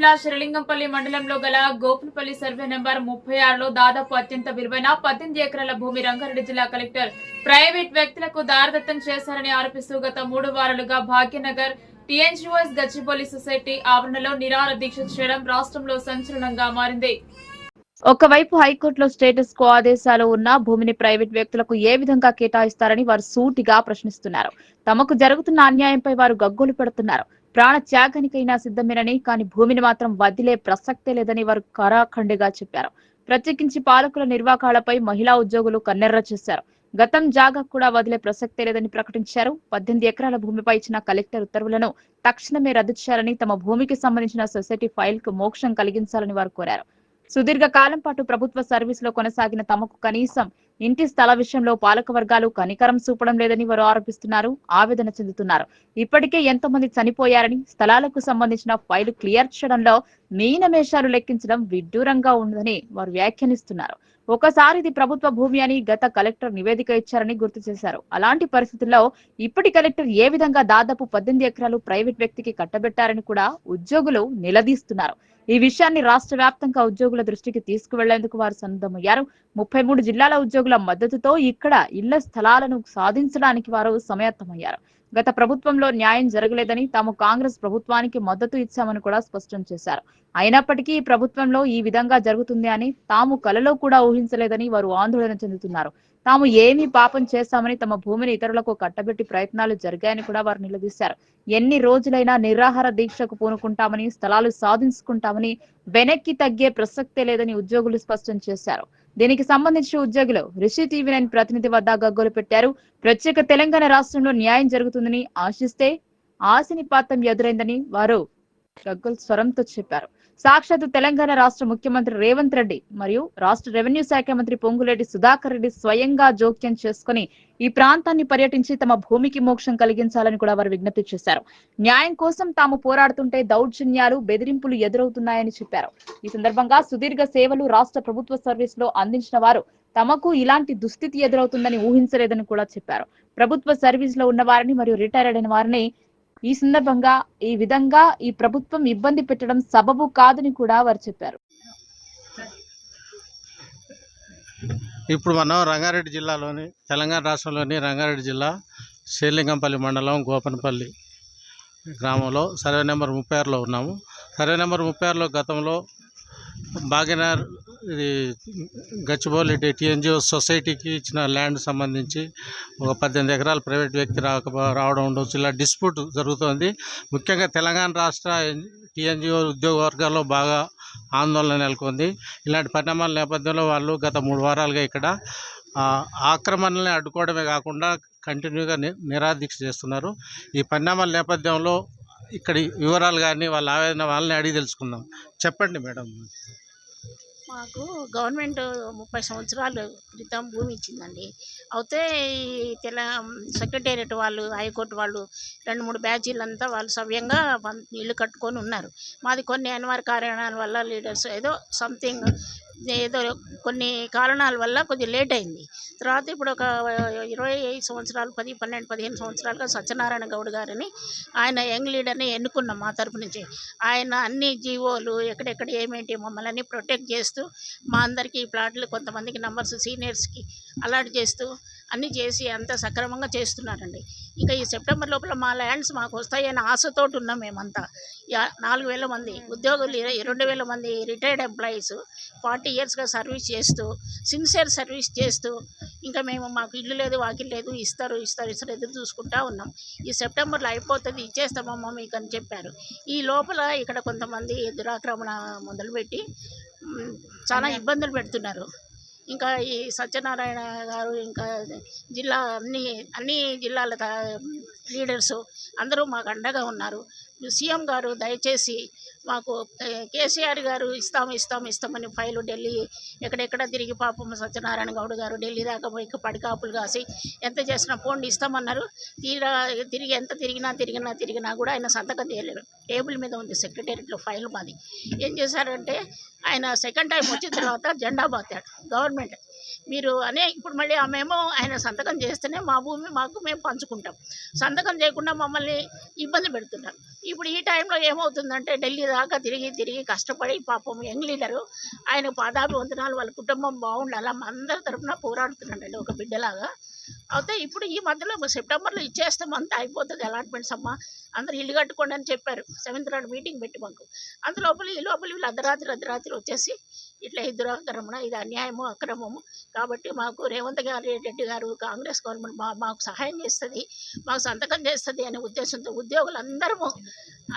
జిల్లా శ్రీలింగంపల్లి మండలంలో గల గోపులపల్లి సర్వే నెంబర్ ముప్పై ఆరులో దాదాపు అత్యంత విలువైన పద్దెనిమిది ఎకరాల భూమి రంగారెడ్డి జిల్లా కలెక్టర్ ప్రైవేట్ వ్యక్తులకు దారదత్తం చేశారని ఆరోపిస్తూ గత మూడు వారాలుగా భాగ్యనగర్ టీఎన్జిఓఎస్ గచ్చిపల్లి సొసైటీ ఆవరణలో నిరాహార దీక్ష చేయడం రాష్ట్రంలో సంచలనంగా మారింది. ఒకవైపు హైకోర్టులో స్టేటస్ కో ఆదేశాలు ఉన్న భూమిని ప్రైవేట్ వ్యక్తులకు ఏ విధంగా కేటాయిస్తారని వారు సూటిగా ప్రశ్నిస్తున్నారు. తమకు జరుగుతున్న అన్యాయంపై వారు గగ్గోలు పెడుతున్నారు. ప్రాణ త్యాగానికైనా సిద్ధమేనని కానీ భూమిని మాత్రం వదిలే ప్రసక్తే లేదని వారు కరాఖండిగా చెప్పారు. ప్రత్యేకించి పాలకుల నిర్వాకాలపై మహిళా ఉద్యోగులు కన్నెర్ర చేశారు. గతం జాగా కూడా వదిలే ప్రసక్తే లేదని ప్రకటించారు. పద్దెనిమిది ఎకరాల భూమిపై ఇచ్చిన కలెక్టర్ ఉత్తర్వులను తక్షణమే రద్దు చేయాలని తమ భూమికి సంబంధించిన సొసైటీ ఫైల్కు మోక్షం కలిగించాలని వారు కోరారు. సుదీర్ఘ కాలం పాటు ప్రభుత్వ సర్వీస్లో కొనసాగిన తమకు కనీసం ఇంటి స్థల విషయంలో పాలక వర్గాలు కనికరం చూపడం లేదని వారు ఆరోపిస్తున్నారు ఆవేదన చెందుతున్నారు. ఇప్పటికే ఎంతో మంది చనిపోయారని స్థలాలకు సంబంధించిన ఫైలు క్లియర్ చేయడంలో మీనమేషాలు లెక్కించడం విడ్డూరంగా ఉందని వారు వ్యాఖ్యానిస్తున్నారు. ఒకసారి ఇది ప్రభుత్వ భూమి అని గత కలెక్టర్ నివేదిక ఇచ్చారని గుర్తు చేశారు. అలాంటి పరిస్థితుల్లో ఇప్పటి కలెక్టర్ ఏ విధంగా దాదాపు పద్దెనిమిది ఎకరాలు ప్రైవేట్ వ్యక్తికి కట్టబెట్టారని కూడా ఉద్యోగులు నిలదీస్తున్నారు. ఈ విషయాన్ని రాష్ట్ర వ్యాప్తంగా ఉద్యోగుల దృష్టికి తీసుకువెళ్ళేందుకు వారు సన్నద్ధమయ్యారు. ముప్పై మూడు జిల్లాల ఉద్యోగుల మద్దతుతో ఇక్కడ ఇళ్ళ స్థలాలను సాధించడానికి వారు సమయత్తమయ్యారు. గత ప్రభుత్వంలో న్యాయం జరగలేదని తాము కాంగ్రెస్ ప్రభుత్వానికి మద్దతు ఇచ్చామని కూడా స్పష్టం చేశారు. అయినప్పటికీ ఈ ప్రభుత్వంలో ఈ విధంగా జరుగుతుంది అని తాము కలలో కూడా ఊహించలేదని వారు ఆందోళన చెందుతున్నారు. తాము ఏమీ పాపం చేస్తామని తమ భూమిని ఇతరులకు కట్టబెట్టి ప్రయత్నాలు జరిగాయని కూడా వారు నిలదీశారు. ఎన్ని రోజులైనా నిరాహార దీక్షకు పూనుకుంటామని స్థలాలు సాధించుకుంటామని వెనక్కి తగ్గే ప్రసక్తే లేదని ఉద్యోగులు స్పష్టం చేశారు. దీనికి సంబంధించిన ఉద్యోగులు రిషి టీవీ నైన్ ప్రతినిధి వద్ద గగ్గోలు పెట్టారు. ప్రత్యేక తెలంగాణ రాష్ట్రంలో న్యాయం జరుగుతుందని ఆశిస్తే ఆశనిపాతం ఎదురైందని వారు గగ్గోలు స్వరంతో చెప్పారు. సాక్షాత్తు తెలంగాణ రాష్ట్ర ముఖ్యమంత్రి రేవంత్ రెడ్డి మరియు రాష్ట్ర రెవెన్యూ శాఖ మంత్రి పొంగులేటి సుధాకర్ రెడ్డి స్వయంగా జోక్యం చేసుకుని ఈ ప్రాంతాన్ని పర్యటించి తమ భూమికి మోక్షం కలిగించాలని కూడా వారు విజ్ఞప్తి చేశారు. న్యాయం కోసం తాము పోరాడుతుంటే దౌర్జన్యాలు బెదిరింపులు ఎదురవుతున్నాయని చెప్పారు. ఈ సందర్భంగా సుదీర్ఘ సేవలు రాష్ట్ర ప్రభుత్వ సర్వీస్లో అందించిన వారు తమకు ఇలాంటి దుస్థితి ఎదురవుతుందని ఊహించలేదని కూడా చెప్పారు. ప్రభుత్వ సర్వీస్లో ఉన్న వారిని మరియు రిటైర్డ్ అయిన వారిని ఈ సందర్భంగా ఈ విధంగా ఈ ప్రభుత్వం ఇబ్బంది పెట్టడం సబబు కాదని కూడా వారు చెప్పారు. ఇప్పుడు మనం రంగారెడ్డి జిల్లాలోని తెలంగాణ రాష్ట్రంలోని రంగారెడ్డి జిల్లా శ్రీలింగంపల్లి మండలం గోపనపల్లి గ్రామంలో సర్వే నెంబర్ ముప్పై ఆరులో ఉన్నాము. సర్వే నెంబర్ ముప్పై ఆరులో గతంలో భాగ్యనగర్ ఇది గచ్చిబౌలి టీఎన్జిఓ సొసైటీకి ఇచ్చిన ల్యాండ్ సంబంధించి ఒక పద్దెనిమిది ఎకరాలు ప్రైవేట్ వ్యక్తి రాక రావడం ఉండవచ్చు ఇలా డిస్ప్యూట్ జరుగుతోంది. ముఖ్యంగా తెలంగాణ రాష్ట్ర టీఎన్జిఓ ఉద్యోగ వర్గాల్లో బాగా ఆందోళన నెలకొంది. ఇలాంటి పరిణామాల నేపథ్యంలో వాళ్ళు గత మూడు వారాలుగా ఇక్కడ ఆక్రమణల్ని అడ్డుకోవడమే కాకుండా కంటిన్యూగా నిరాదీక్ష చేస్తున్నారు. ఈ పరిణామాల నేపథ్యంలో ఇక్కడి వివరాలు కానీ వాళ్ళ ఆవేదన వాళ్ళని అడిగి తెలుసుకుందాం. చెప్పండి మేడం. మాకు గవర్నమెంట్ ముప్పై సంవత్సరాలు క్రితం భూమి ఇచ్చిందండి. అయితే ఈ తెల సెక్రటేరియట్ వాళ్ళు హైకోర్టు వాళ్ళు రెండు మూడు బ్యాచీలు అంతా వాళ్ళు సవ్యంగా ఇల్లు కట్టుకొని ఉన్నారు. మాది కొన్ని అనివార్య కారణాల వల్ల లీడర్స్ ఏదో సంథింగ్ ఏదో కొన్ని కారణాల వల్ల కొద్దిగా లేట్ అయింది. తర్వాత ఇప్పుడు ఒక ఇరవై ఐదు సంవత్సరాలు పది పన్నెండు పదిహేను సంవత్సరాలుగా సత్యనారాయణ గౌడ్ గారిని ఆయన యంగ్ లీడర్ని ఎన్నుకున్నాం మా తరపు నుంచి. ఆయన అన్ని జీవోలు ఎక్కడెక్కడ ఏమేంటి మమ్మల్ని ప్రొటెక్ట్ చేస్తూ మా అందరికీ ఈ ప్లాట్లు కొంతమందికి నంబర్స్ సీనియర్స్కి అలాట్ చేస్తూ అన్నీ చేసి అంత సక్రమంగా చేస్తున్నారండి. ఇంకా ఈ సెప్టెంబర్ లోపల మా ల్యాండ్స్ మాకు వస్తాయని ఆశతోటి ఉన్నాం మేమంతా. నాలుగు వేల మంది ఉద్యోగులు రెండు వేల మంది రిటైర్డ్ ఎంప్లాయీస్ ఫార్టీ ఇయర్స్గా సర్వీస్ చేస్తూ సిన్సియర్ సర్వీస్ చేస్తూ ఇంకా మేము మాకు ఇల్లు లేదు వాకిల్ లేదు ఇస్తారు ఇస్తారు ఇస్తారు ఎదురు చూసుకుంటా ఉన్నాం. ఈ సెప్టెంబర్లో అయిపోతుంది ఇచ్చేస్తామమ్మా మీకు అని చెప్పారు. ఈ లోపల ఇక్కడ కొంతమంది దురాక్రమణ మొదలుపెట్టి చాలా ఇబ్బందులు పెడుతున్నారు. ఇంకా ఈ సత్యనారాయణ గారు ఇంకా జిల్లా అన్ని అన్ని జిల్లాల లీడర్స్ అందరూ మాకు అండగా ఉన్నారు. సీఎం గారు దయచేసి మాకు కేసీఆర్ గారు ఇస్తాం ఇస్తాం ఇస్తామని ఫైలు ఢిల్లీ ఎక్కడెక్కడ తిరిగి పాపం సత్యనారాయణ గౌడ్ గారు ఢిల్లీ దాకా పోయి పడికాపులు కాసి ఎంత చేసినా ఫోన్ ఇస్తామన్నారు. తీరా తిరిగి ఎంత తిరిగినా తిరిగినా తిరిగినా కూడా ఆయన సంతకం చేయలేదు. టేబుల్ మీద ఉంది సెక్రటేరియట్లో ఫైల్ మాది. ఏం చేశారంటే ఆయన సెకండ్ టైం వచ్చిన తర్వాత జెండా బాతాడు గవర్నమెంట్. మీరు అనే ఇప్పుడు మళ్ళీ ఆమెమో ఆయన సంతకం చేస్తేనే మా భూమి మాకు మేము పంచుకుంటాం. సంతకం చేయకుండా మమ్మల్ని ఇబ్బంది పెడుతున్నారు. ఇప్పుడు ఈ టైంలో ఏమవుతుందంటే ఢిల్లీ దాకా తిరిగి తిరిగి కష్టపడి పాపం యంగ్ లీడరు ఆయన పాదాభివందనాలు వాళ్ళ కుటుంబం బాగుండాలా అందరి తరఫున పోరాడుతున్నాడండి ఒక బిడ్డలాగా. అయితే ఇప్పుడు ఈ మధ్యలో సెప్టెంబర్లో ఇచ్చేస్తాం అంతా అయిపోతుంది అలాట్మెంట్స్ అమ్మ. అందరు ఇల్లు కట్టుకోండి అని చెప్పారు. సెవెంత్ నాడు మీటింగ్ పెట్టి మాకు. అందులోపల ఈ లోపల వీళ్ళు అర్ధరాత్రి అర్ధరాత్రి వచ్చేసి ఇట్లా ఈ దురాక్రమణ ఇది అన్యాయము అక్రమము. కాబట్టి మాకు రేవంత్ గారి రెడ్డి గారు కాంగ్రెస్ గవర్నమెంట్ మా మాకు సహాయం చేస్తుంది మాకు సంతకం చేస్తుంది అనే ఉద్దేశంతో ఉద్యోగులందరము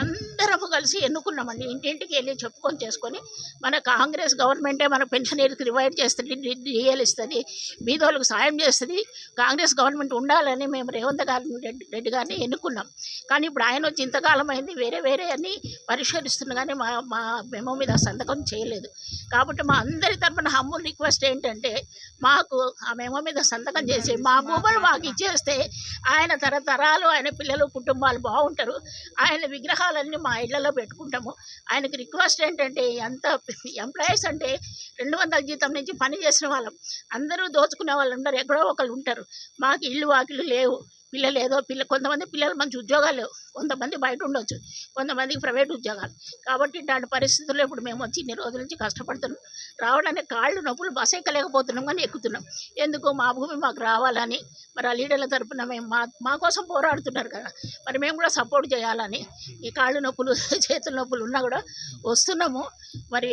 అందరము కలిసి ఎన్నుకున్నామండి. ఇంటింటికి వెళ్ళి చెప్పుకొని చేసుకొని మన కాంగ్రెస్ గవర్నమెంటే మన పెన్షనీర్కి రివైడ్ చేస్తుంది డిఎల్ ఇస్తుంది బీదోళ్ళకు సాయం చేస్తుంది. కాంగ్రెస్ గవర్నమెంట్ ఉండాలని మేము రేవంత్ గారి రెడ్డి రెడ్డి గారిని ఎన్నుకున్నాం. కానీ ఇప్పుడు ఆయన వచ్చి ఇంతకాలం అయింది వేరే వేరే అన్ని పరిష్కరిస్తున్నా కానీ మా మా మెమో మీద సంతకం చేయలేదు. కాబట్టి మా అందరి తరపున హమ్ముల్ రిక్వెస్ట్ ఏంటంటే మాకు ఆ మెమో మీద సంతకం చేసి మా భూములు మాకు ఇచ్చేస్తే ఆయన తరతరాలు ఆయన పిల్లలు కుటుంబాలు బాగుంటారు. ఆయన విగ్రహాలన్నీ మా ఇళ్ళలో పెట్టుకుంటాము. ఆయనకి రిక్వెస్ట్ ఏంటంటే ఎంత ఎంప్లాయీస్ అంటే రెండు వందల జీతం నుంచి పని చేసిన వాళ్ళం. అందరూ దోచుకునే వాళ్ళు ఉండరు ఎక్కడో ఒకళ్ళు ఉంటారు. మాకు ఇల్లు వాకిళ్ళు లేవు. పిల్లలు ఏదో పిల్ల కొంతమంది పిల్లలు మంచి ఉద్యోగాలు కొంతమంది బయట ఉండొచ్చు కొంతమందికి ప్రైవేట్ ఉద్యోగాలు. కాబట్టి ఇట్లాంటి పరిస్థితుల్లో ఇప్పుడు మేము వచ్చి ఇన్ని రోజుల నుంచి కష్టపడుతున్నాం. రావడానికి కాళ్ళు నొప్పులు బస్ ఎక్కలేకపోతున్నాం కానీ ఎక్కుతున్నాం. ఎందుకు? మా భూమి మాకు రావాలని మరి ఆ లీడర్ల తరపున మేము మా మా కోసం పోరాడుతున్నారు కదా. మరి మేము కూడా సపోర్ట్ చేయాలని ఈ కాళ్ళు నొప్పులు చేతుల నొప్పులు ఉన్నా కూడా వస్తున్నాము. మరి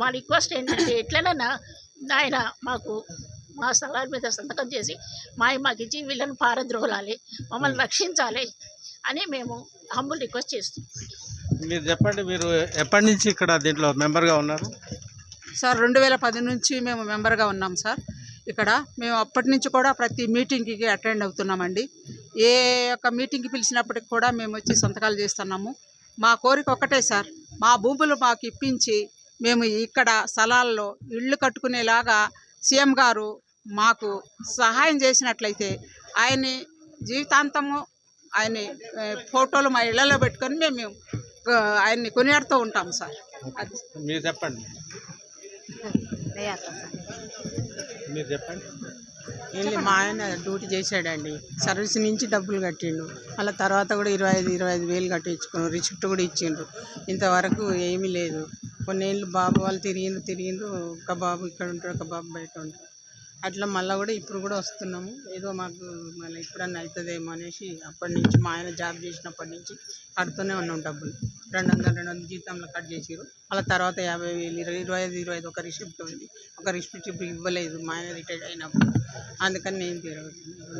మా రిక్వెస్ట్ ఏంటంటే ఎట్లనైనా ఆయన మాకు మా స్థలాల మీద సంతకం చేసి మా మాకు ఇచ్చి వీళ్ళని పారద్రోలాలి మమ్మల్ని రక్షించాలి అని మేము హంబుల్ రిక్వెస్ట్ చేస్తున్నాం. మీరు చెప్పండి మీరు ఎప్పటి నుంచి ఇక్కడ దీంట్లో మెంబర్గా ఉన్నారు? సార్ రెండు వేల పది నుంచి మేము మెంబర్గా ఉన్నాం సార్. ఇక్కడ మేము అప్పటి నుంచి కూడా ప్రతి మీటింగ్కి అటెండ్ అవుతున్నామండి. ఏ ఒక్క మీటింగ్కి పిలిచినప్పటికి కూడా మేము వచ్చి సంతకాలు చేస్తున్నాము. మా కోరిక ఒక్కటే సార్ మా భూములు మాకు ఇప్పించి మేము ఇక్కడ స్థలాల్లో ఇళ్ళు కట్టుకునేలాగా సీఎం గారు మాకు సహాయం చేసినట్లయితే ఆయన్ని జీవితాంతము ఆయన్ని ఫోటోలు మా ఇళ్ళలో పెట్టుకొని మేము ఆయన్ని కొనియాడుతూ ఉంటాం సార్. అది. మీరు చెప్పండి. మీరు చెప్పండి. వెళ్ళి మా ఆయన డ్యూటీ చేశాడండి. సర్వీస్ నుంచి డబ్బులు కట్టిండు. అలా తర్వాత కూడా ఇరవై ఐదు ఇరవై ఐదు వేలు కట్టించుకున్నాం రిసిప్ట్ కూడా ఇచ్చిండ్రు ఇంతవరకు ఏమీ లేదు. కొన్నేళ్ళు బాబు వాళ్ళు తిరిగిండ్రు తిరిగిండ్రు. ఒక బాబు ఇక్కడ ఉంటాడు ఒక బాబు బయట ఉంటాడు. అట్లా మళ్ళీ కూడా ఇప్పుడు కూడా వస్తున్నాము. ఏదో మాకు మళ్ళీ ఇప్పుడన్నా అవుతుందేమో అనేసి అప్పటి నుంచి మా ఆయన జాబ్ చేసినప్పటి నుంచి కడుతూనే ఉన్నాం డబ్బులు. రెండు వందలు రెండు వందల జీతంలో కట్ చేసిరు అలా తర్వాత యాభై వేలు ఇరవై ఇరవై ఐదు ఇరవై ఐదు ఒక రిసిప్ట్ ఉంది. ఒక రిసిప్ట్ ఇప్పుడు ఇవ్వలేదు. మా ఆయన రిటైర్డ్ అయినప్పుడు. అందుకని నేను తిరగదు.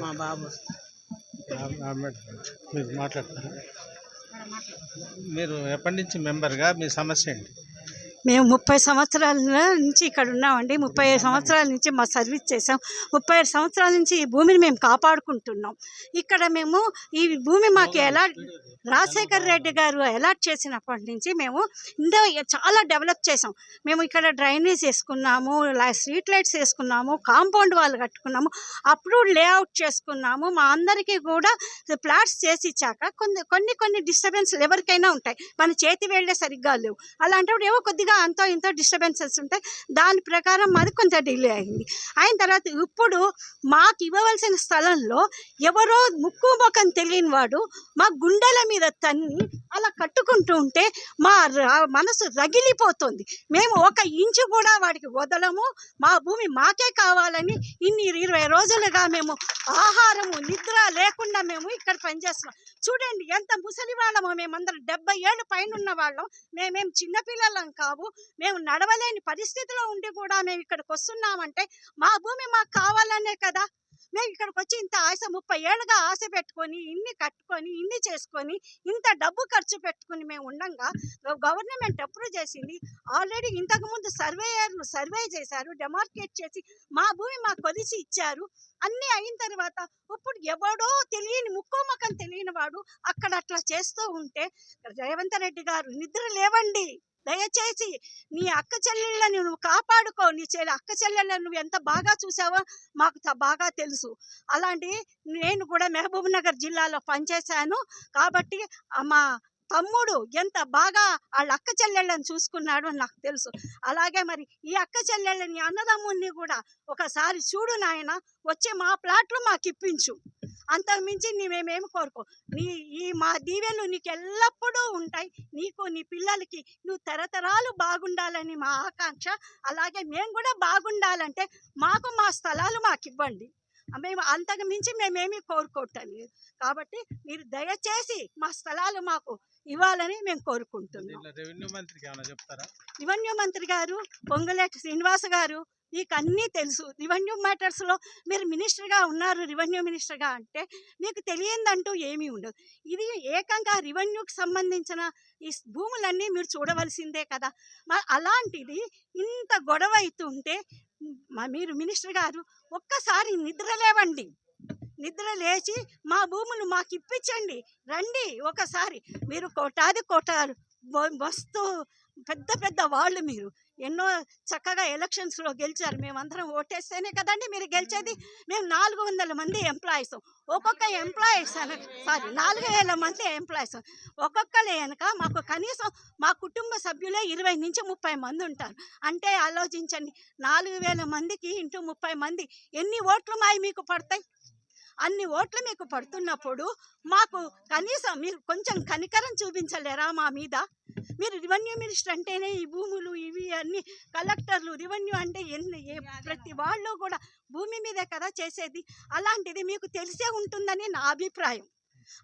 మా బాబు మీరు మాట్లాడతారా? మీరు ఎప్పటి నుంచి మెంబర్గా? మీ సమస్య ఏంటి? మేము ముప్పై సంవత్సరాల నుంచి ఇక్కడ ఉన్నామండి. ముప్పై ఐదు సంవత్సరాల నుంచి మా సర్వీస్ చేసాం ముప్పై ఐదు సంవత్సరాల నుంచి ఈ భూమిని మేము కాపాడుకుంటున్నాం. ఇక్కడ మేము ఈ భూమి మాకు ఎలా రాజశేఖర్ రెడ్డి గారు అలాట్ చేసినప్పటి నుంచి మేము ఇందో చాలా డెవలప్ చేసాం మేము ఇక్కడ డ్రైనేజ్ వేసుకున్నాము స్ట్రీట్ లైట్స్ వేసుకున్నాము కాంపౌండ్ వాళ్ళు కట్టుకున్నాము అప్పుడు లేఅవుట్ చేసుకున్నాము. మా అందరికీ కూడా ప్లాట్స్ చేసి ఇచ్చాక కొన్ని కొన్ని కొన్ని డిస్టర్బెన్స్లు ఎవరికైనా ఉంటాయి. మన చేతి వేళ్ళే సరిగ్గా లేవు. అలాంటప్పుడు ఏవో కొద్దిగా అంతో ఇంతో డిస్టర్బెన్సెస్ ఉంటాయి దాని ప్రకారం మాది కొంత డిలే అయింది. అయిన తర్వాత ఇప్పుడు మాకు ఇవ్వవలసిన స్థలంలో ఎవరో ముక్కు ముఖం తెలియని వాడు మా గుండెల మీద తన్ని అలా కట్టుకుంటూ ఉంటే మా మనసు రగిలిపోతుంది. మేము ఒక ఇంచు కూడా వాడికి వదలము. మా భూమి మాకే కావాలని ఇన్ని ఇరవై రోజులుగా మేము ఆహారము నిద్ర లేకుండా మేము ఇక్కడ పనిచేస్తున్నాం. చూడండి ఎంత ముసలి వాళ్ళమో మేమందరం డెబ్బై ఏళ్ళు పైన ఉన్న వాళ్ళం. మేమేం చిన్నపిల్లలం కావు. మేము నడవలేని పరిస్థితిలో ఉండి కూడా మేము ఇక్కడికి వస్తున్నామంటే మా భూమి మాకు కావాలనే కదా. మేము ఇక్కడికి వచ్చి ఇంత ఆశ ముప్పై ఏళ్ళుగా ఆశ పెట్టుకొని ఇన్ని కట్టుకొని ఇన్ని చేసుకొని ఇంత డబ్బు ఖర్చు పెట్టుకుని మేము ఉండంగా గవర్నమెంట్ అప్రూవ్ చేసింది. ఆల్రెడీ ఇంతకుముందు సర్వేయర్లు సర్వే చేశారు డెమార్కేట్ చేసి మా భూమి మాకు కొలిసి ఇచ్చారు. అన్నీ అయిన తర్వాత ఇప్పుడు ఎవడో తెలియని ముక్కో ముఖం తెలియని వాడు అక్కడ అట్లా చేస్తూ ఉంటే రేవంత్ రెడ్డి గారు నిద్ర లేవండి. దయచేసి నీ అక్క చెల్లెళ్ళని నువ్వు కాపాడుకో. నీ చెల్లి అక్క చెల్లెళ్ళని నువ్వు ఎంత బాగా చూసావో మాకు త- బాగా తెలుసు. అలాంటి నేను కూడా మహబూబ్ నగర్ జిల్లాలో పనిచేశాను. కాబట్టి మా తమ్ముడు ఎంత బాగా వాళ్ళ అక్క చెల్లెళ్ళని చూసుకున్నాడు అని నాకు తెలుసు. అలాగే మరి ఈ అక్క చెల్లెళ్ళని అన్నదమ్ముడిని కూడా ఒకసారి చూడు నాయన వచ్చే మా ప్లాట్లు మాకు ఇప్పించు అంతకుమించి మేమేమి కోరుకో నీ ఈ మా దీవెనలు నీకు ఎల్లప్పుడూ ఉంటాయి. నీకు నీ పిల్లలకి నువ్వు తరతరాలు బాగుండాలని మా ఆకాంక్ష. అలాగే మేము కూడా బాగుండాలంటే మాకు మా స్థలాలు మాకు ఇవ్వండి మేము అంతకు మించి మేమేమి కోరుకోవట్లేదు. కాబట్టి మీరు దయచేసి మా స్థలాలు మాకు ఇవ్వాలని మేము కోరుకుంటున్నాం. రెవెన్యూ మంత్రి గారు పొంగులేటి శ్రీనివాస గారు మీకు అన్నీ తెలుసు రెవెన్యూ మ్యాటర్స్లో మీరు మినిస్టర్గా ఉన్నారు. రెవెన్యూ మినిస్టర్గా అంటే మీకు తెలియందంటూ ఏమీ ఉండదు. ఇది ఏకంగా రెవెన్యూకి సంబంధించిన ఈ భూములన్నీ మీరు చూడవలసిందే కదా. మా అలాంటిది ఇంత గొడవ అవుతుంటే మీరు మినిస్టర్ గారు ఒక్కసారి నిద్ర లేవండి నిద్ర లేచి మా భూములు మాకు ఇప్పించండి. రండి ఒకసారి. మీరు కోటాది కోటారు. వస్తూ పెద్ద పెద్ద వాళ్ళు మీరు. ఎన్నో చక్కగా ఎలక్షన్స్లో గెలిచారు. మేమందరం ఓటేస్తేనే కదండి మీరు గెలిచేది? మేము నాలుగు వందల మంది ఎంప్లాయీస్. ఒక్కొక్క ఎంప్లాయీస్ సారీ నాలుగు వేల మంది ఎంప్లాయీస్. ఒక్కొక్కరు వెనక మాకు కనీసం మా కుటుంబ సభ్యులే ఇరవై నుంచి ముప్పై మంది ఉంటారు. అంటే ఆలోచించండి నాలుగు వేల మందికి ఇంటూ ముప్పై మంది ఎన్ని ఓట్లు మాయి మీకు పడతాయి? అన్ని ఓట్లు మీకు పడుతున్నప్పుడు మాకు కనీసం మీరు కొంచెం కనికరం చూపించలేరా మా మీద? మీరు రెవెన్యూ మినిస్టర్ అంటేనే ఈ భూములు ఇవి అన్ని కలెక్టర్లు. రెవెన్యూ అంటే ఎన్ని? ప్రతి వాళ్ళు కూడా భూమి మీదే కదా చేసేది. అలాంటిది మీకు తెలిసే ఉంటుందని నా అభిప్రాయం.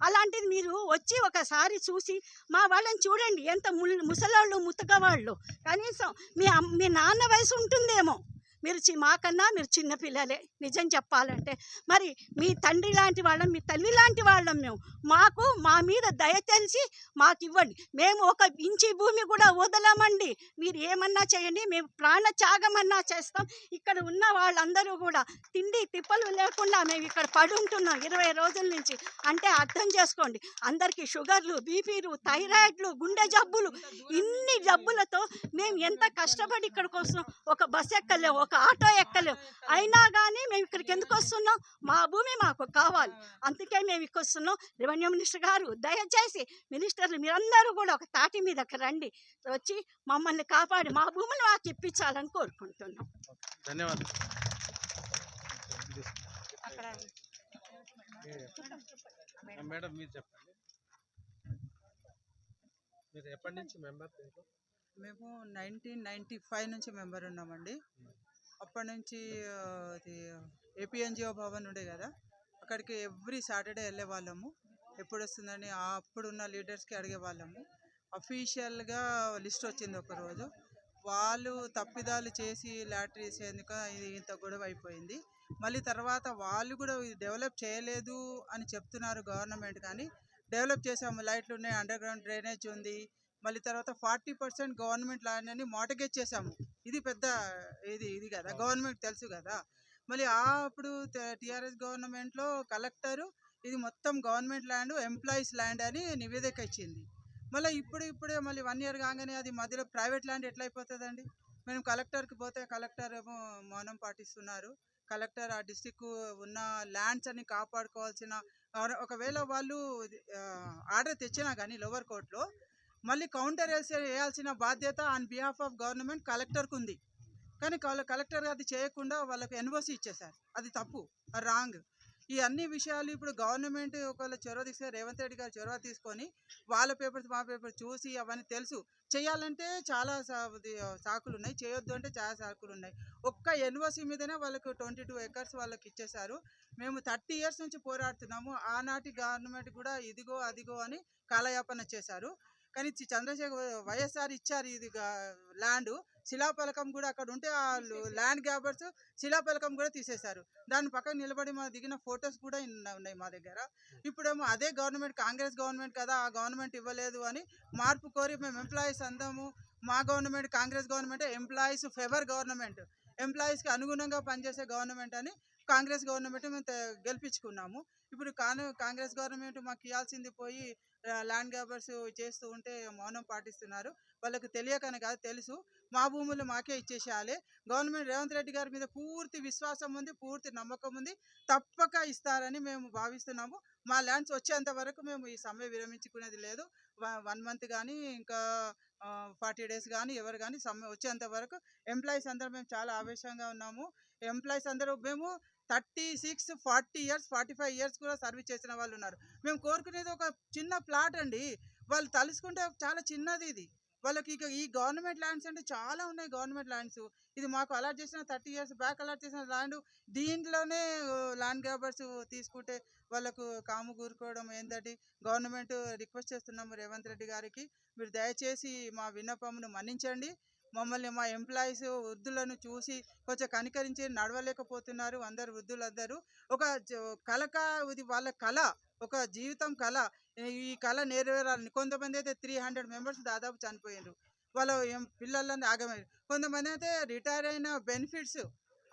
అలాంటిది మీరు వచ్చి ఒకసారి చూసి మా వాళ్ళని చూడండి. ఎంత ముసలోళ్ళు ముతకవాళ్ళు. కనీసం మీ మీ నాన్న వయసు ఉంటుందేమో. మీరు చి మాకన్నా మీరు చిన్నపిల్లలే నిజం చెప్పాలంటే. మరి మీ తండ్రి లాంటి వాళ్ళం మీ తల్లి లాంటి వాళ్ళం మేము. మాకు మా మీద దయ తెలిసి మాకు ఇవ్వండి. మేము ఒక ఇంచి భూమి కూడా వదలమండి. మీరు ఏమన్నా చేయండి. మేము ప్రాణ త్యాగమన్నా చేస్తాం. ఇక్కడ ఉన్న వాళ్ళందరూ కూడా తిండి తిప్పలు లేకుండా మేము ఇక్కడ పడి ఉంటున్నాం ఇరవై రోజుల నుంచి. అంటే అర్థం చేసుకోండి. అందరికీ షుగర్లు బీపీలు థైరాయిడ్లు గుండె జబ్బులు ఇన్ని జబ్బులతో మేము ఎంత కష్టపడి ఇక్కడికి వస్తున్నాం. ఒక బస్ ఎక్కలే ఒక ఆటో ఎక్కలేము అయినా కానీ మేము ఇక్కడికి ఎందుకు వస్తున్నాం? మా భూమి మాకు కావాలి. అందుకే మేము ఇక్కడ వస్తున్నాం. రెవెన్యూ మినిస్టర్ గారు దయచేసి మినిస్టర్లు మీరందరూ కూడా ఒక తాటి మీదకి రండి. వచ్చి మమ్మల్ని కాపాడి మా భూములు మాకు ఇప్పించాలని కోరుకుంటున్నాం. ధన్యవాదాలు. మేడం మీరు చెప్పండి. మీరు ఎప్పటి నుంచి మెంబర్? మేము నైన్టీన్ నైంటీ ఫైవ్ నుంచి మెంబర్ ఉన్నామండి. అప్పటి నుంచి అది ఏపీఎన్జిఓ భవన్ ఉండే కదా అక్కడికి ఎవ్రీ సాటర్డే వెళ్ళే వాళ్ళము. ఎప్పుడు వస్తుందని అప్పుడున్న లీడర్స్కి అడిగే వాళ్ళము. అఫీషియల్గా లిస్ట్ వచ్చింది ఒకరోజు వాళ్ళు తప్పిదాలు చేసి లాటరీ ఎందుకు ఇది ఇంత గొడవ అయిపోయింది. మళ్ళీ తర్వాత వాళ్ళు కూడా డెవలప్ చేయలేదు అని చెప్తున్నారు గవర్నమెంట్ కానీ డెవలప్ చేసాము లైట్లు ఉన్నాయి అండర్ గ్రౌండ్ డ్రైనేజ్ ఉంది. మళ్ళీ తర్వాత ఫార్టీ పర్సెంట్ గవర్నమెంట్ ల్యాండ్ అని మోటగేజ్ చేసాము. ఇది పెద్ద ఇది ఇది కదా గవర్నమెంట్ తెలుసు కదా. మళ్ళీ ఆ అప్పుడు టీఆర్ఎస్ గవర్నమెంట్లో కలెక్టరు ఇది మొత్తం గవర్నమెంట్ ల్యాండ్ ఎంప్లాయీస్ ల్యాండ్ అని నివేదిక ఇచ్చింది. మళ్ళీ ఇప్పుడు ఇప్పుడే మళ్ళీ వన్ ఇయర్ కాగానే అది మధ్యలో ప్రైవేట్ ల్యాండ్ ఎట్లా అయిపోతుందండి మేము కలెక్టర్కి పోతే కలెక్టర్ ఏమో మౌనం పాటిస్తున్నారు. కలెక్టర్ ఆ డిస్టిక్ ఉన్న ల్యాండ్స్ అన్ని కాపాడుకోవాల్సిన ఒకవేళ వాళ్ళు ఆర్డర్ తెచ్చినా కానీ లోవర్ కోర్టులో మళ్ళీ కౌంటర్ వేయాల్సిన బాధ్యత ఆన్ బిహాఫ్ ఆఫ్ గవర్నమెంట్ కలెక్టర్కు ఉంది కానీ కల- కలెక్టర్ అది చేయకుండా వాళ్ళకి ఎన్ఓసి ఇచ్చేశారు. అది తప్పు రాంగ్. ఈ అన్ని విషయాలు ఇప్పుడు గవర్నమెంట్ ఒకవేళ చొరవ తీసుకుని రేవంత్ రెడ్డి గారు చొరవ తీసుకొని వాళ్ళ పేపర్స్ మా పేపర్ చూసి అవన్నీ తెలుసు. చేయాలంటే చాలా సాకులు ఉన్నాయి చేయొద్దు అంటే చాలా సాకులు ఉన్నాయి ఒక్క ఎన్ఓసి మీదనే వాళ్ళకు ట్వంటీ టూ ఎకర్స్ వాళ్ళకి ఇచ్చేశారు. మేము థర్టీ ఇయర్స్ నుంచి పోరాడుతున్నాము. ఆనాటి గవర్నమెంట్ కూడా ఇదిగో అదిగో అని కాలయాపన చేశారు. కానీ చంద్రశేఖర్ వైఎస్ఆర్ ఇచ్చారు ఇది ల్యాండ్. శిలాఫలకం కూడా అక్కడ ఉంటే ఆ ల్యాండ్ గ్యాబర్స్ శిలాఫలకం కూడా తీసేశారు. దాని పక్కన నిలబడి మా దిగిన ఫొటోస్ కూడా ఉన్నాయి మా దగ్గర. ఇప్పుడేమో అదే గవర్నమెంట్ కాంగ్రెస్ గవర్నమెంట్ కదా ఆ గవర్నమెంట్ ఇవ్వలేదు అని మార్పు కోరి మేము ఎంప్లాయీస్ అందాము మా government Congress government employees favour government. ఎంప్లాయీస్కి అనుగుణంగా పనిచేసే గవర్నమెంట్ అని కాంగ్రెస్ గవర్నమెంట్ మేము గెలిపించుకున్నాము. ఇప్పుడు కాను కాంగ్రెస్ గవర్నమెంట్ మాకు ఇవ్వాల్సింది పోయి ల్యాండ్ గ్రాబర్స్ చేస్తూ ఉంటే మౌనం పాటిస్తున్నారు. వాళ్ళకి తెలియకనే కాదు తెలుసు. మా భూములు మాకే ఇచ్చేసేయాలి గవర్నమెంట్ రేవంత్ రెడ్డి గారి మీద పూర్తి విశ్వాసం ఉంది పూర్తి నమ్మకం ఉంది. తప్పక ఇస్తారని మేము భావిస్తున్నాము. మా ల్యాండ్స్ వచ్చేంత వరకు మేము ఈ సమ్మె విరమించుకునేది లేదు. వన్ మంత్ కానీ ఇంకా ఫార్టీ డేస్ కానీ ఎవరు కానీ సమ్మె వచ్చేంత వరకు ఎంప్లాయీస్ అందరూ మేము చాలా ఆవేశంగా ఉన్నాము. ఎంప్లాయీస్ అందరూ మేము thirty six forty years forty five years కూడా సర్వీస్ చేసిన వాళ్ళు ఉన్నారు. మేము కోరుకునేది ఒక చిన్న ప్లాట్ అండి. వాళ్ళు తలుసుకుంటే చాలా చిన్నది ఇది. వాళ్ళకి ఇక ఈ గవర్నమెంట్ ల్యాండ్స్ అంటే చాలా ఉన్నాయి గవర్నమెంట్ ల్యాండ్స్. ఇది మాకు అలాట్ చేసిన థర్టీ ఇయర్స్ బ్యాక్ అలాట్ చేసిన ల్యాండ్. దీంట్లోనే ల్యాండ్ గ్రాబర్స్ తీసుకుంటే వాళ్ళకు కాము కూరుకోవడం ఏంటంటే గవర్నమెంట్ రిక్వెస్ట్ చేస్తున్నాము రేవంత్ రెడ్డి గారికి. మీరు దయచేసి మా విన్నపమును మన్నించండి. మమ్మల్ని మా ఎంప్లాయీస్ వృద్ధులను చూసి కొంచెం కనికరించి నడవలేకపోతున్నారు అందరు వృద్ధులందరూ. ఒక కలక ఇది వాళ్ళ కళ ఒక జీవితం కళ. ఈ కళ నెరవేరాలని కొంతమంది అయితే త్రీ హండ్రెడ్ మెంబర్స్ దాదాపు చనిపోయారు వాళ్ళ పిల్లలని ఆగమయ్యారు కొంతమంది అయితే రిటైర్ అయిన బెనిఫిట్స్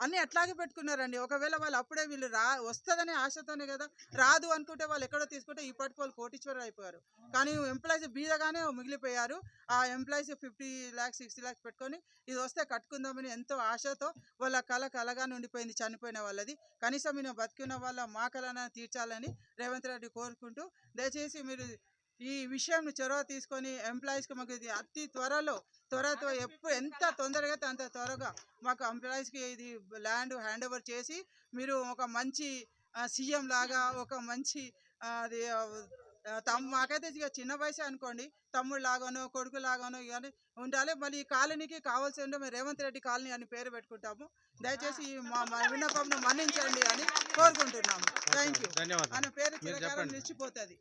అన్నీ అట్లాగే పెట్టుకున్నారండి. ఒకవేళ వాళ్ళు అప్పుడే వీళ్ళు రా వస్తుందనే ఆశతోనే కదా రాదు అనుకుంటే వాళ్ళు ఎక్కడో తీసుకుంటే ఇప్పటికి వాళ్ళు కోటీశ్వరులు అయిపోయారు. కానీ ఎంప్లాయీస్ బీదగానే మిగిలిపోయారు. ఆ employees fifty lakhs sixty lakhs పెట్టుకొని ఇది వస్తే కట్టుకుందామని ఎంతో ఆశతో వాళ్ళ కళ కలగానే ఉండిపోయింది చనిపోయిన వాళ్ళది. కనీసం మేము బతికిన వాళ్ళ మా కళన తీర్చాలని రేవంత్ రెడ్డి కోరుకుంటూ దయచేసి మీరు ఈ విషయం చొరవ తీసుకొని ఎంప్లాయీస్కి మాకు ఇది అతి త్వరలో త్వరతో ఎప్పుడు ఎంత తొందరగా అయితే అంత త్వరగా మాకు ఎంప్లాయీస్కి ఇది ల్యాండ్ హ్యాండ్ ఓవర్ చేసి మీరు ఒక మంచి సీఎం లాగా ఒక మంచి అది తమ్ మాకైతే ఇక చిన్న వయసే అనుకోండి. తమ్ముడు లాగానో కొడుకు లాగానో ఇవన్నీ ఉండాలి. మళ్ళీ ఈ కాలనీకి కావాల్సి ఉంటే మేము రేవంత్ రెడ్డి కాలనీ అని పేరు పెట్టుకుంటాము. దయచేసి మా విన్నపంను మన్నించండి అని కోరుకుంటున్నాము. థ్యాంక్ యూ ఆయన పేరు చిరకాలం. నిలిచిపోతుంది.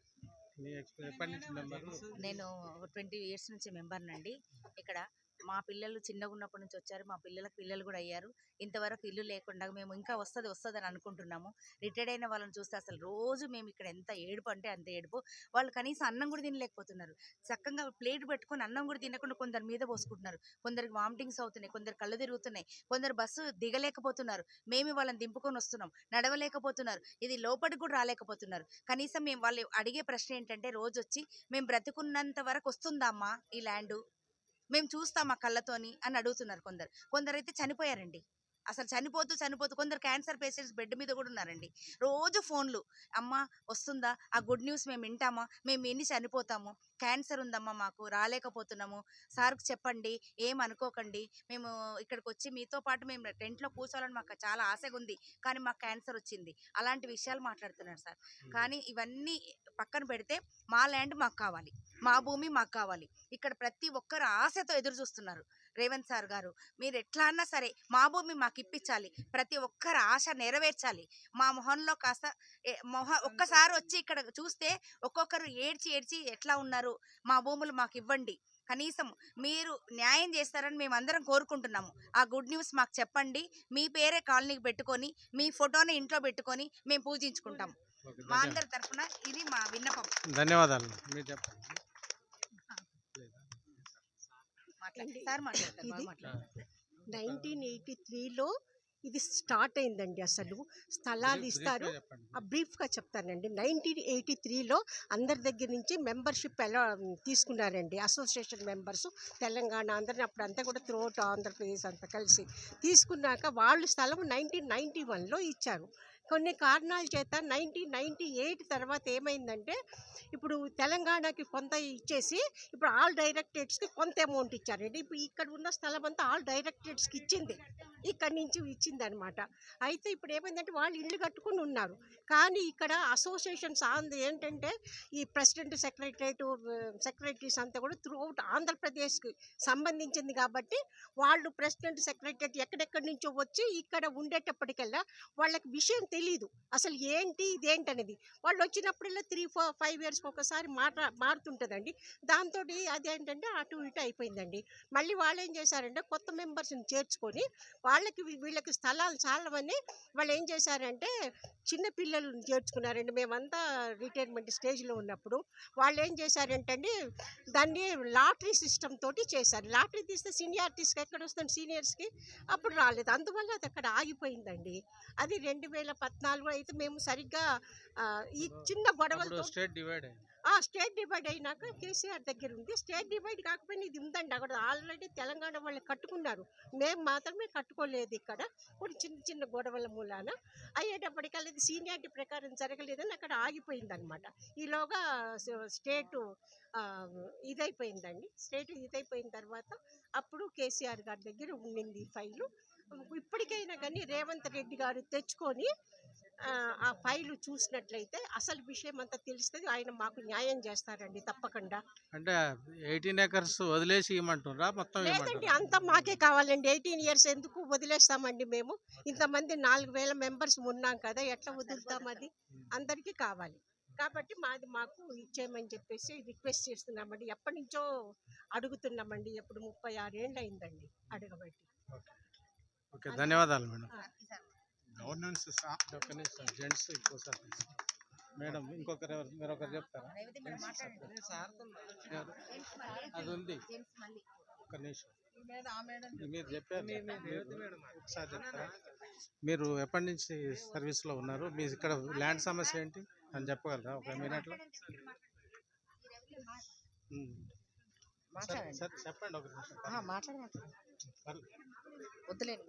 నేను ట్వంటీ ఇయర్స్ నుంచి మెంబర్నండి. ఇక్కడ మా పిల్లలు చిన్నగా ఉన్నప్పటి నుంచి వచ్చారు. మా పిల్లలకు పిల్లలు కూడా అయ్యారు. ఇంతవరకు ఇల్లు లేకుండా మేము ఇంకా వస్తుంది వస్తుంది అని అనుకుంటున్నాము. రిటైర్డ్ అయిన వాళ్ళని చూస్తే అసలు రోజు మేము ఇక్కడ ఎంత ఏడుపు అంటే అంత ఏడుపు. వాళ్ళు కనీసం అన్నం కూడా తినలేకపోతున్నారు. చక్కగా ప్లేట్ పెట్టుకొని అన్నం కూడా తినకుండా కొందరు మీద పోసుకుంటున్నారు. కొందరికి వామిటింగ్స్ అవుతున్నాయి కొందరు కళ్ళు తిరుగుతున్నాయి కొందరు బస్సు దిగలేకపోతున్నారు. మేము వాళ్ళని దింపుకొని వస్తున్నాం. నడవలేకపోతున్నారు. ఇది లోపలికి కూడా రాలేకపోతున్నారు. కనీసం మేము వాళ్ళు అడిగే ప్రశ్న ఏంటంటే రోజు వచ్చి మేము బ్రతుకున్నంత వరకు వస్తుందా అమ్మా ఈ ల్యాండ్? మేము చూస్తాం మా కళ్ళతోని అని అడుగుతున్నారు కొందరు. కొందరు అయితే చనిపోయారండి. అసలు చనిపోతూ చనిపోతూ కొందరు క్యాన్సర్ పేషెంట్స్ బెడ్ మీద కూడా ఉన్నారండి. రోజు ఫోన్లు అమ్మ వస్తుందా? ఆ గుడ్ న్యూస్ మేము వింటామా? మేము ఎన్ని చనిపోతాము? క్యాన్సర్ ఉందమ్మా మాకు రాలేకపోతున్నాము. సార్కి చెప్పండి ఏం అనుకోకండి. మేము ఇక్కడికి వచ్చి మీతో పాటు మేము టెంట్లో కూర్చోవాలని మాకు చాలా ఆశగా ఉంది. కానీ మాకు క్యాన్సర్ వచ్చింది. అలాంటి విషయాలు మాట్లాడుతున్నారు సార్. కానీ ఇవన్నీ పక్కన పెడితే మా ల్యాండ్ మాకు కావాలి. మా భూమి మాకు కావాలి. ఇక్కడ ప్రతి ఒక్కరు ఆశతో ఎదురు చూస్తున్నారు. రేవంత్ సార్ గారు. మీరు ఎట్లా అన్నా సరే మా భూమి మాకు ఇప్పించాలి ప్రతి ఒక్కరి ఆశ నెరవేర్చాలి. మా మొహంలో కాస్త మొహ ఒక్కసారి వచ్చి ఇక్కడ చూస్తే ఒక్కొక్కరు ఏడ్చి ఏడ్చి ఎట్లా ఉన్నారు? మా భూములు మాకు ఇవ్వండి కనీసం మీరు న్యాయం చేస్తారని మేము అందరం కోరుకుంటున్నాము. ఆ గుడ్ న్యూస్ మాకు చెప్పండి. మీ పేరే కాలనీకి పెట్టుకొని మీ ఫోటోని ఇంట్లో పెట్టుకొని మేము పూజించుకుంటాం. మా అందరి తరఫున ఇది మా విన్నపం. ధన్యవాదాలు. మీరు చెప్పండి మాట్లాడండి సార్ మాట్లాడతారు బాగా ఇది- మాట్లాడతారు నైన్టీన్ ఎయిటీ త్రీలో ఇది స్టార్ట్ అయిందండి అసలు. స్థలాలు ఇస్తారు. బ్రీఫ్గా చెప్పండి. ఆ బ్రీఫ్గా చెప్తానండి. నైన్టీన్ ఎయిటీ త్రీలో అందరి దగ్గర నుంచి మెంబర్షిప్ ఎలా తీసుకున్నారండి. అసోసియేషన్ మెంబర్స్ తెలంగాణ అందరిని అప్పుడు అంతా కూడా త్రూఅవుట్ ఆంధ్రప్రదేశ్ అంతా కలిసి తీసుకున్నాక వాళ్ళు స్థలం నైన్టీన్ నైంటీ వన్లో ఇచ్చారు. కొన్ని కారణాల చేత నైన్టీన్ నైంటీ ఎయిట్ తర్వాత ఏమైందంటే ఇప్పుడు తెలంగాణకి కొంత ఇచ్చేసి ఇప్పుడు ఆల్ డైరెక్టరేట్స్కి కొంత అమౌంట్ ఇచ్చారండి. ఇప్పుడు ఇక్కడ ఉన్న స్థలం అంతా ఆల్ డైరెక్టరేట్స్కి ఇచ్చింది. ఇక్కడి నుంచి ఇచ్చిందనమాట అయితే ఇప్పుడు ఏమైందంటే వాళ్ళు ఇల్లు కట్టుకుని ఉన్నారు. కానీ ఇక్కడ అసోసియేషన్స్ ఆంధ్ర ఏంటంటే ఈ ప్రెసిడెంట్ సెక్రటరేట్ సెక్రటరీస్ అంతా కూడా త్రూ అవుట్ ఆంధ్రప్రదేశ్కి సంబంధించింది కాబట్టి వాళ్ళు ప్రెసిడెంట్ సెక్రటరేట్ ఎక్కడెక్కడి నుంచో వచ్చి ఇక్కడ ఉండేటప్పటికల్లా వాళ్ళకి విషయం తెలియదు అసలు ఏంటి ఇదేంటి అనేది. వాళ్ళు వచ్చినప్పుడల్లా త్రీ ఫోర్ ఫైవ్ ఇయర్స్కి ఒకసారి మాట మారుతుంటుందండి. దాంతో అదేంటంటే అటు ఇటు అయిపోయిందండి. మళ్ళీ వాళ్ళు ఏం చేశారంటే కొత్త మెంబర్స్ని చేర్చుకొని వాళ్ళకి వీళ్ళకి స్థలాలు చాలవని వాళ్ళు ఏం చేశారంటే చిన్న పిల్లలను చేర్చుకున్నారండి. మేమంతా రిటైర్మెంట్ స్టేజ్లో ఉన్నప్పుడు వాళ్ళు ఏం చేశారంటే దాన్ని లాటరీ సిస్టమ్ తోటి చేశారు. లాటరీ తీస్తే సీనియారిటీస్కి ఎక్కడ వస్తుంది సీనియర్స్కి? అప్పుడు రాలేదు. అందువల్ల అది అక్కడ ఆగిపోయిందండి. అది రెండు వేల పద్నాలుగు అయితే మేము సరిగ్గా ఈ చిన్న గొడవలతో స్టేట్ డివైడ్ స్టేట్ డివైడ్ అయినాక కేసీఆర్ దగ్గర ఉంది. స్టేట్ డివైడ్ కాకపోయినా ఇది ఉందండి. అక్కడ ఆల్రెడీ తెలంగాణ వాళ్ళు కట్టుకున్నారు. మేము మాత్రమే కట్టుకోలేదు ఇక్కడ. కొన్ని చిన్న చిన్న గొడవల మూలాన అయ్యేటప్పటికల్లా ఇది సీనియారిటీ ప్రకారం జరగలేదని అక్కడ ఆగిపోయిందనమాట ఈలోగా స్టేటు ఇదైపోయిందండి. స్టేట్ ఇదైపోయిన తర్వాత అప్పుడు కేసీఆర్ గారి దగ్గర ఉండింది ఫైలు. ఇప్పటికైనా కానీ రేవంత్ రెడ్డి గారు తెచ్చుకొని ఆ, ఫైలు చూసినట్లయితే అసలు విషయం అంతా తెలుస్తుంది. ఆయన మాకు న్యాయం చేస్తారండి తప్పకుండా. అంటే ఎయిటీన్ ఎకర్స్ వదిలేసి ఇవ్వమంటున్నారా? మొత్తం లేదండి అంతా మాకే కావాలండి. ఎయిటీన్ ఇయర్స్ ఎందుకు వదిలేస్తామండి మేము? ఇంతమంది నాలుగు వేల మెంబర్స్ ఉన్నాం కదా ఎట్లా వదులుతాం అది? అందరికీ కావాలి. కాబట్టి మాది మాకు ఇచ్చేయమని చెప్పేసి రిక్వెస్ట్ చేస్తున్నామండి. ఎప్పటి నుంచో అడుగుతున్నామండి. ఎప్పుడు ముప్పై ఆరేళ్ళు అయిందండి అడగబట్టి ఓకే. ధన్యవాదాలు మేడం. గవర్నెన్స్ జెంట్స్ ఇంకోసారి. మేడం ఇంకొకరు ఎవరు మీరు ఒకరు చెప్తారా? అది ఉంది. ఒక్క నిమిషం. మీరు చెప్పారు. ఒకసారి చెప్తారా? మీరు ఎప్పటి నుంచి సర్వీస్లో ఉన్నారు? మీ ఇక్కడ ల్యాండ్ సమస్య ఏంటి? అని చెప్పగలరా? ఒక మినిట్లో చెప్పండి ఒక నిమిషం. పర్లేదు.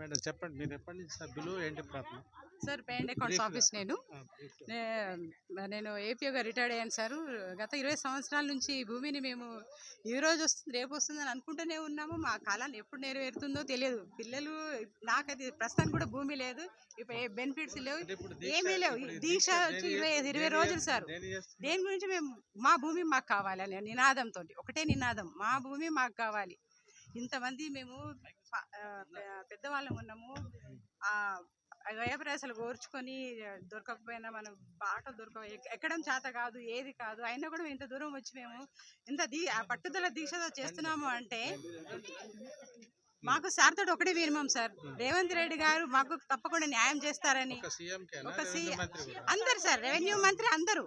మేడం చెప్పండి. మీరు ఎప్పటి నుంచి సభ్యులు? ఏంటి problem? Sir pay and accounts office నేను. నేను ఏపీగా రిటైర్డ్ అయ్యాను సార్. గత ఇరవై సంవత్సరాల నుంచి ఈ భూమిని మేము ఈ రోజు వస్తుంది రేపు వస్తుంది అని అనుకుంటూనే ఉన్నాము. మా కాలాన్ని ఎప్పుడు నెరవేరుతుందో తెలియదు. పిల్లలు నాకు అది ప్రస్తుతానికి కూడా భూమి లేదు. ఇప్పుడు ఏ బెనిఫిట్స్ లేవు. ఏమీ లేవు. దీక్ష వచ్చి ఇరవై ఇరవై రోజులు సార్. దేని గురించి మేము మా భూమి మాకు కావాలి అనే నినాదంతో ఒకటే నినాదం. మా భూమి మాకు కావాలి. ఇంతమంది మేము పెద్దవాళ్ళం ఉన్నాము. ఆ వ్యయప్రయాసాలు కోర్చుకొని దొరకకపోయినా మనం బాట దొరక ఎక్- ఎక్కడం చేత కాదు ఏది కాదు అయినా కూడా ఇంత దూరం వచ్చి మేము ఇంత దీ ఆ పట్టుదల దీక్షతో చేస్తున్నాము అంటే మాకు సార్ తోటి ఒకటే వినిమం సార్. రేవంత్ రెడ్డి గారు మాకు తప్పకుండా న్యాయం చేస్తారని. ఒక అందరు సార్ రెవెన్యూ మంత్రి అందరూ.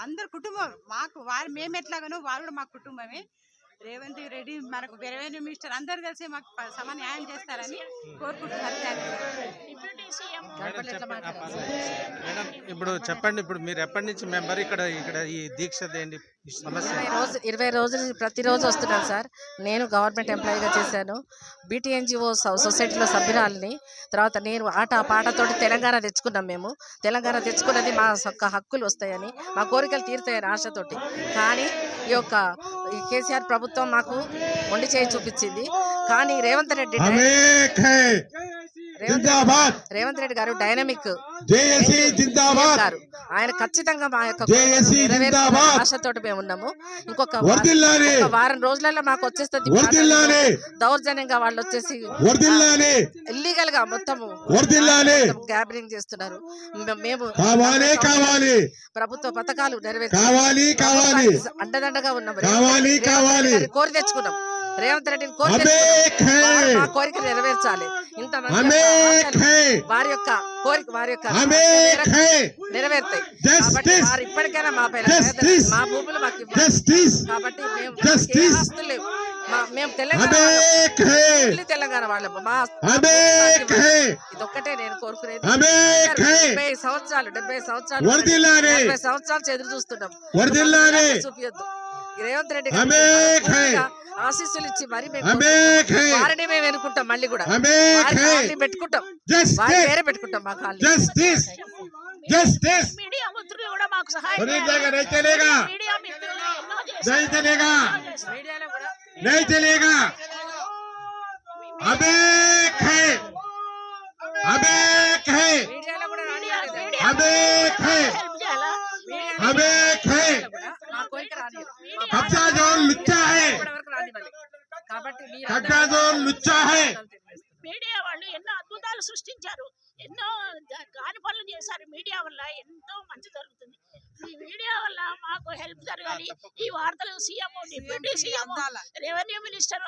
అందరు కుటుంబం మాకు వారు మేము ఎట్లాగానో వారు కూడా మా కుటుంబమే. రేవంత్ రెడ్డి మనకు రెవెన్యూ మినిస్టర్ అందరు కలిసి మాకు ప- సమ న్యాయం చేస్తారని కోరుకుంటున్నారు. ఇప్పుడు చెప్పండి ఇప్పుడు మీరు ఎప్పటి నుంచి మెంబర్? ఇక్కడ ఇక్కడ ఈ దీక్ష ఏంటి ఈ సమస్య? ఇరవై రోజు ఇరవై రోజులు ప్రతిరోజు వస్తున్నాను సార్. నేను గవర్నమెంట్ ఎంప్లాయీగా చేశాను. బీటీఎన్జిఓ సొసైటీలో సభ్యురాలని. తర్వాత నేను ఆట పాటతోటి తెలంగాణ తెచ్చుకున్నాం మేము. తెలంగాణ తెచ్చుకున్నది మా యొక్క హక్కులు వస్తాయని మా కోరికలు తీరుతాయని ఆశతోటి. కానీ ఈ యొక్క కేసీఆర్ ప్రభుత్వం మాకు మొండి చేయి చూపించింది. కానీ రేవంత్ రెడ్డి జిందాబాద్. రేవంత్ రెడ్డి గారు డైనమిక్ జేఏసీ గారు. ఆయన ఖచ్చితంగా మా యొక్క జేఏసీ జిందాబాద్. మేము ఉన్నాము. ఇంకొక వర్దిల్లాలి వారం రోజులలో మాకు వచ్చేస్తుంది వర్దిల్లాలి దౌర్జన్యంగా వాళ్ళు వచ్చేసి వర్దిల్లాలి ఇల్లీగల్గా మొత్తం గ్యాబరింగ్ చేస్తున్నారు. మేము ప్రభుత్వ పథకాలు నెరవేర్చాలి కావాలి అండదండగా ఉన్నాము. కోరి తెచ్చుకున్నాం. రేవంత్ రెడ్డిని కోరిక కోరిక నెరవేర్చాలి. ఇంత వారి యొక్క కోరిక వారి యొక్క నెరవేర్తాయి. వారు ఇప్పటికైనా మా పైన మా భూములు మాకు కాబట్టి మేము లేవు. మేము తెలంగాణ తెలంగాణ వాళ్ళం మా ఇదొక్కటే నేను కోరుకునేది. డెబ్బై సంవత్సరాలు డెబ్బై సంవత్సరాలు డెబ్బై సంవత్సరాలు ఎదురు చూస్తున్నాం చూపించద్దు రేవంత్ రెడ్డి ఆశీస్సులు ఇచ్చి మరి వారిని మేము ఎన్నుకుంటాం మళ్ళీ కూడా. పెట్టుకుంటాం. వేరే పెట్టుకుంటాం మా కాళ్ళు అబే ఖై అబే ఖై అబే ఖై కబ్జా జోన్ లుచ్చా హై. కబ్జా జోన్ లుచ్చా హై. మీడియా వాళ్ళు ఎన్నో అద్భుతాలు సృష్టించారు. ఎన్నో కాని పనులు చేశారు మీడియా వల్ల. ఎంతో మంచి జరుగుతుంది. ఈ మీడియా వల్ల మాకు హెల్ప్ జరగాలి. ఈ వార్తలు CM deputy CM revenue minister